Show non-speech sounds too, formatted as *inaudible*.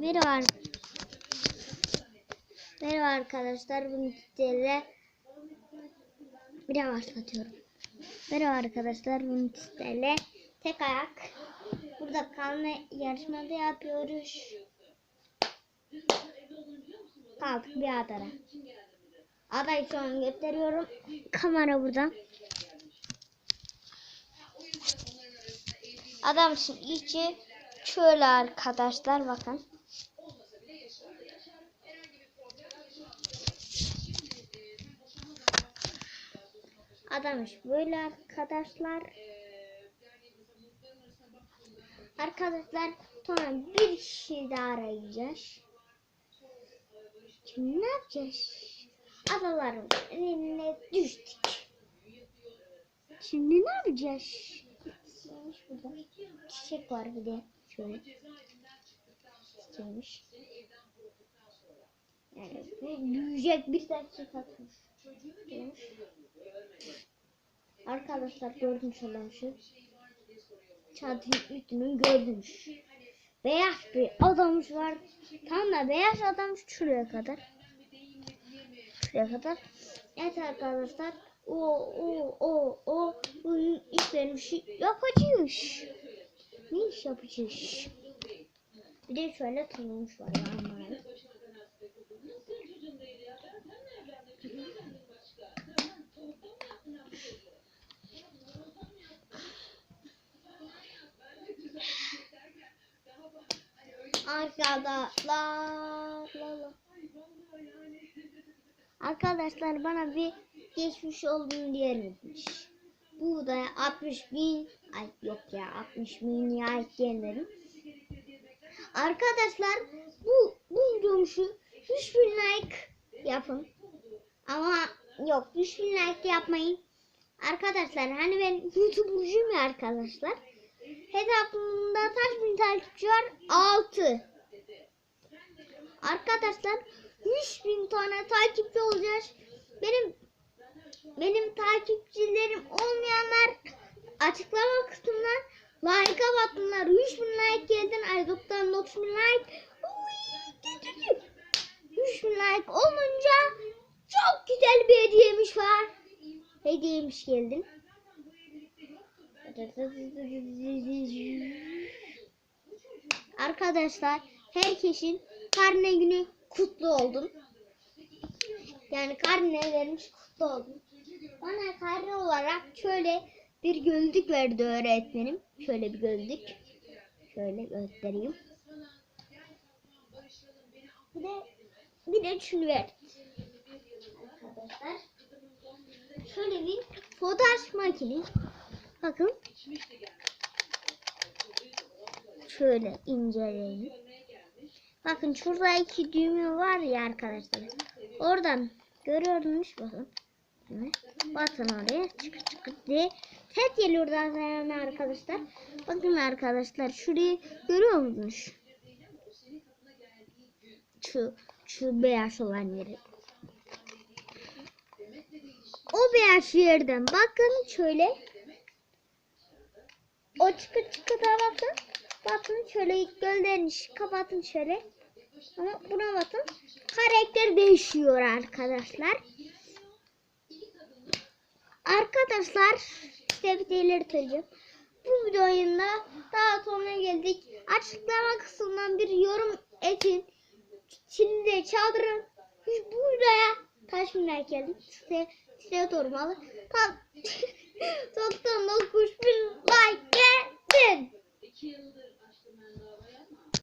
Merhaba. Merhaba arkadaşlar. Bugün sizlerle bir daha başlatıyorum. Merhaba arkadaşlar. Bugün sizlerle tek ayak. Burada kalma yarışmada yapıyoruz. Kaldık bir adara. Adayı şu an gösteriyorum. Kamera burada. Adam için içi şöyle arkadaşlar bakın. Adam iş böyle arkadaşlar. Arkadaşlar sonra bir kişi daha arayacağız. Şimdi ne yapacağız? Adaların eline düştük. Şimdi ne yapacağız? Çiçek var bir de şöyle. Çiçeğmiş. Yani büyüyecek bir dakika atmış. Arkadaşlar gördünüz şu. Çatı üstünün gördünüz. Beyaz bir adamız var. Tam da beyaz adam şuraya kadar. Şuraya kadar. Evet arkadaşlar. O o o o bu iş vermiş yapacağız. Ne iş yapacağız? Bir de şöyle tanımış var ya aman. Arkadaşlar. la la. Arkadaşlar bana bir geçmiş olduğunu diyememiş. Buğdaya 60 bin ay yok ya 60 bin ya gelmedim. Arkadaşlar bu bu videomu şu 100 bin like yapın. Ama yok 100 bin like yapmayın. Arkadaşlar hani ben YouTuber'cuyum ya arkadaşlar. Hesabımda kaç bin takipçi var? 6. Arkadaşlar 100 bin tane takipçi olacağız. Benim benim takipçilerim olmayanlar açıklama kısmından like'a baksınlar. 100 bin like geldin. Ay 99 bin like. Uy, 100 bin like olunca çok güzel bir hediyemiş var. Hediyemiş geldin. Arkadaşlar herkesin karne günü kutlu oldum. Yani karne vermiş kutlu oldum. Bana karne olarak şöyle bir gözlük verdi öğretmenim. Şöyle bir gözlük. Şöyle göstereyim. Bir de bir de şunu. Arkadaşlar. Şöyle bir fotoğraf makine. Bakın. Şöyle inceleyin. Bakın şurada iki düğme var ya arkadaşlar. Oradan görüyormuş bakın. Batın oraya çıkı çıkı diye. Tet geliyor zaten arkadaşlar. Bakın arkadaşlar şurayı görüyor musunuz? Şu, şu beyaz olan yeri. O beyaz yerden bakın şöyle. O çıkı çıkı da bakın. Bakın şöyle göllerini kapatın şöyle. Ama buna bakın. Karakter değişiyor arkadaşlar. Arkadaşlar işte bir söyleyeceğim. Bu videoyunda daha sonra geldik. Açıklama kısmından bir yorum etin. Şimdi çadırın buraya taş minler geldik. Size, size durmalı. Tam *laughs* Tottenham 91 like gelsin.